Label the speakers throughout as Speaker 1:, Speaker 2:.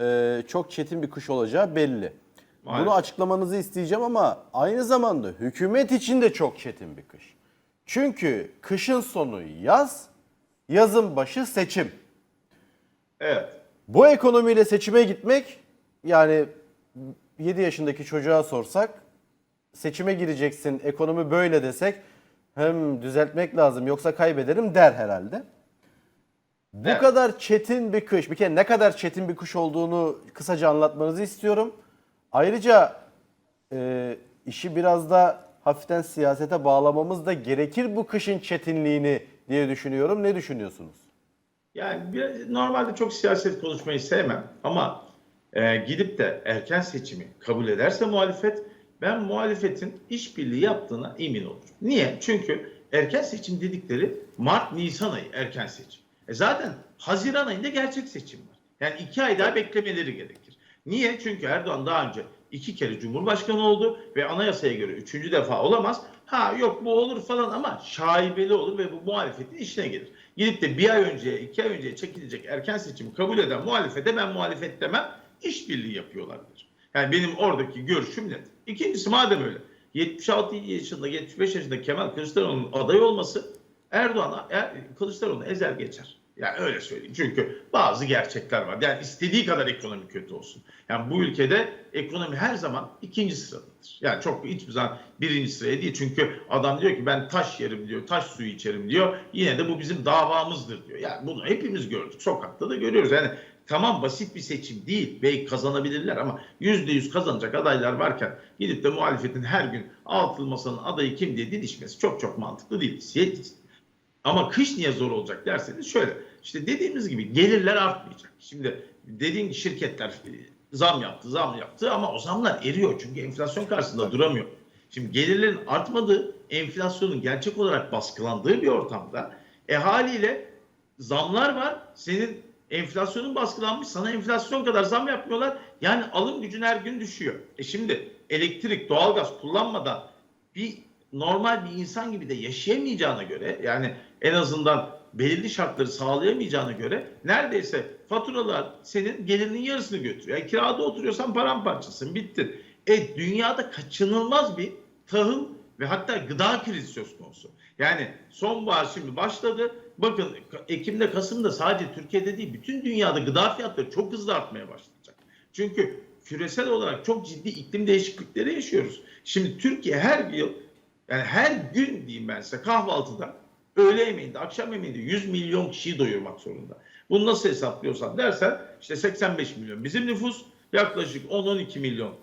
Speaker 1: e, çok çetin bir kış olacağı belli.
Speaker 2: Maalesef.
Speaker 1: Bunu açıklamanızı isteyeceğim ama aynı zamanda hükümet için de çok çetin bir kış. Çünkü kışın sonu yaz, yazın başı seçim.
Speaker 2: Evet.
Speaker 1: Bu ekonomiyle seçime gitmek yani 7 yaşındaki çocuğa sorsak seçime gireceksin ekonomi böyle desek hem düzeltmek lazım yoksa kaybederim der herhalde. Bu
Speaker 2: Evet.
Speaker 1: kadar çetin bir kış bir kere ne kadar çetin bir kış olduğunu kısaca anlatmanızı istiyorum. Ayrıca e, işi biraz da hafiften siyasete bağlamamız da gerekir bu kışın çetinliğini diye düşünüyorum. Ne düşünüyorsunuz?
Speaker 2: Yani bir, normalde çok siyaset konuşmayı sevmem ama e, gidip de erken seçimi kabul ederse muhalefet ben muhalefetin işbirliği yaptığına emin olurum. Niye? Çünkü erken seçim dedikleri Mart-Nisan ayı erken seçim. E zaten Haziran ayında gerçek seçim var. Yani iki ay daha beklemeleri gerekir. Niye? Çünkü Erdoğan daha önce iki kere Cumhurbaşkanı oldu ve anayasaya göre üçüncü defa olamaz. Ha yok bu olur falan ama şaibeli olur ve bu muhalefetin işine gelir. Gidip de bir ay önceye, iki ay önceye çekilecek erken seçimi kabul eden muhalefete ben muhalefet demem, işbirliği yapıyorlardır. Yani benim oradaki görüşüm net. İkincisi madem öyle, 76 yaşında, 75 yaşında Kemal Kılıçdaroğlu'nun aday olması Erdoğan'a er, Kılıçdaroğlu'nu ezer geçer. Yani öyle söyleyeyim. Çünkü bazı gerçekler var. Yani istediği kadar ekonomi kötü olsun. Yani bu ülkede ekonomi her zaman ikinci sıradadır. Yani çok hiçbir zaman birinci sıraya değil. Çünkü adam diyor ki ben taş yerim diyor, taş suyu içerim diyor. Yine de bu bizim davamızdır diyor. Yani bunu hepimiz gördük. Sokakta da görüyoruz. Yani tamam basit bir seçim değil. Belki kazanabilirler ama yüzde yüz kazanacak adaylar varken gidip de muhalefetin her gün altın masanın adayı kim diye didişmesi çok çok mantıklı değil. Ama kış niye zor olacak derseniz şöyle. İşte dediğimiz gibi gelirler artmayacak. Şimdi dediğim gibi şirketler e, zam yaptı, zam yaptı ama o zamlar eriyor. Çünkü enflasyon karşısında duramıyor. Şimdi gelirlerin artmadığı, enflasyonun gerçek olarak baskılandığı bir ortamda e haliyle zamlar var. Senin enflasyonun baskılanmış. Sana enflasyon kadar zam yapmıyorlar. Yani alım gücün her gün düşüyor. E şimdi elektrik, doğalgaz kullanmadan bir normal bir insan gibi de yaşayamayacağına göre yani en azından belirli şartları sağlayamayacağına göre neredeyse faturalar senin gelirinin yarısını götürüyor. Yani kirada oturuyorsan paramparçasın bittin. E dünyada kaçınılmaz bir tahıl ve hatta gıda krizi söz konusu. Yani sonbahar şimdi başladı. Bakın Ekim'de Kasım'da sadece Türkiye'de değil bütün dünyada gıda fiyatları çok hızlı artmaya başlayacak. Çünkü küresel olarak çok ciddi iklim değişiklikleri yaşıyoruz. Şimdi Türkiye her yıl yani her gün diyeyim ben size kahvaltıda, öğle yemeğinde, akşam yemeğinde 100 milyon kişiyi doyurmak zorunda. Bunu nasıl hesaplıyorsan dersen işte 85 milyon. Bizim nüfus yaklaşık 10-12 milyon.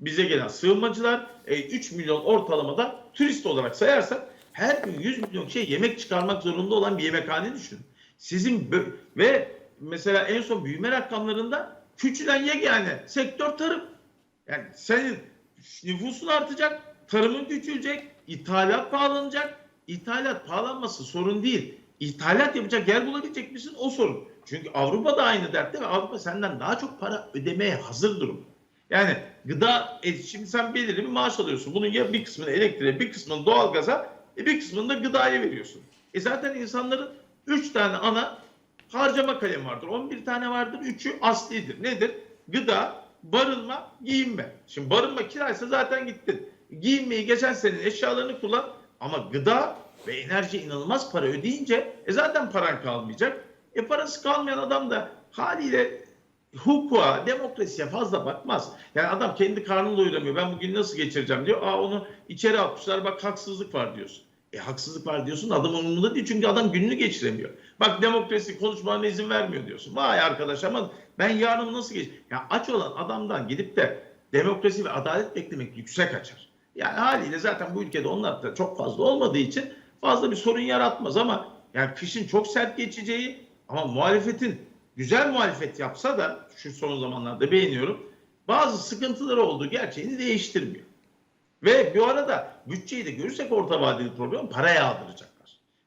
Speaker 2: Bize gelen sığınmacılar e, 3 milyon ortalamada turist olarak sayarsak her gün 100 milyon kişiye yemek çıkarmak zorunda olan bir yemekhane düşünün. Sizin ve mesela en son büyüme rakamlarında küçülen yegane sektör tarım. Yani senin nüfusun artacak, tarımın küçülecek, ithalat pahalanacak. İthalat pahalanması sorun değil. İthalat yapacak yer bulabilecek misin? O sorun. Çünkü Avrupa da aynı dertte ve Avrupa senden daha çok para ödemeye hazır durumda. Yani gıda, e, şimdi sen belirli bir maaş alıyorsun. Bunun ya bir kısmını elektriğe, bir kısmını doğalgaza, e, bir kısmını da gıdaya veriyorsun. E zaten insanların 3 tane ana harcama kalemi vardır. 11 tane vardır. 3'ü aslidir. Nedir? Gıda, barınma, giyinme. Şimdi barınma kiraysa zaten gittin. Giyinmeyi geçen senenin eşyalarını kullan ama gıda ve enerji inanılmaz para ödeyince e zaten paran kalmayacak. E parası kalmayan adam da haliyle hukuka, demokrasiye fazla bakmaz. Yani adam kendi karnını doyuramıyor. Ben bugün nasıl geçireceğim diyor. Aa onu içeri atmışlar bak haksızlık var diyorsun. E haksızlık var diyorsun adam umurunda değil çünkü adam gününü geçiremiyor. Bak demokrasi konuşmana izin vermiyor diyorsun. Vay arkadaş ama ben yarın nasıl geç? Ya aç olan adamdan gidip de demokrasi ve adalet beklemek yüksek açar. Yani haliyle zaten bu ülkede onlar da çok fazla olmadığı için fazla bir sorun yaratmaz ama yani kışın çok sert geçeceği ama muhalefetin güzel muhalefet yapsa da şu son zamanlarda beğeniyorum bazı sıkıntıları olduğu gerçeğini değiştirmiyor. Ve bu arada bütçeyi de görürsek orta vadeli problem para yağdıracaklar.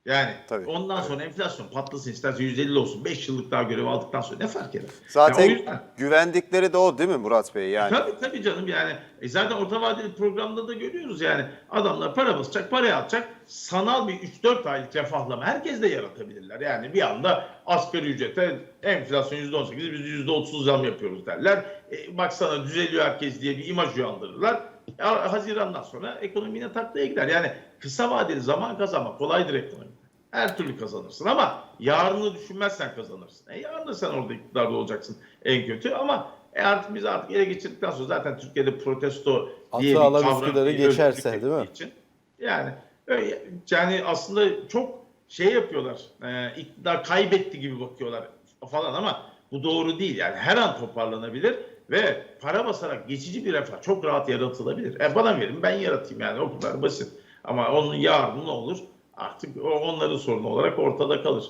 Speaker 2: Yani
Speaker 3: Tabii.
Speaker 2: ondan sonra enflasyon patlasın isterse 150 olsun 5 yıllık daha görev aldıktan sonra ne fark eder?
Speaker 3: Zaten
Speaker 2: Yani yüzden-
Speaker 3: güvendikleri de o değil mi Murat Bey? Yani
Speaker 2: Tabii tabii canım yani e zaten orta vadeli programda da görüyoruz yani adamlar para basacak parayı atacak sanal bir 3-4 aylık refahlama herkes de yaratabilirler. Yani bir anda asgari ücrete enflasyon %18 biz %30 zam yapıyoruz derler. E, baksana düzeliyor herkes diye bir imaj uyandırırlar. Ya, Hazirandan sonra ekonomi yine taklaya gider. Yani kısa vadeli zaman kazanmak kolaydır ekonomide. Her türlü kazanırsın ama yarını düşünmezsen kazanırsın. E yarın sen orada iktidarda olacaksın en kötü ama e artık biz artık ele geçirdikten sonra zaten Türkiye'de protesto
Speaker 1: Atı
Speaker 2: diye bir
Speaker 1: alan
Speaker 2: kavram bir
Speaker 1: geçerse, değil mi?
Speaker 2: Için, yani öyle, yani aslında çok şey yapıyorlar. E, iktidar kaybetti gibi bakıyorlar falan ama bu doğru değil. Yani her an toparlanabilir ve para basarak geçici bir refah çok rahat yaratılabilir. E bana verin ben yaratayım yani o kadar basit. Ama onun yarını ne olur? Artık onların sorunu olarak ortada kalır.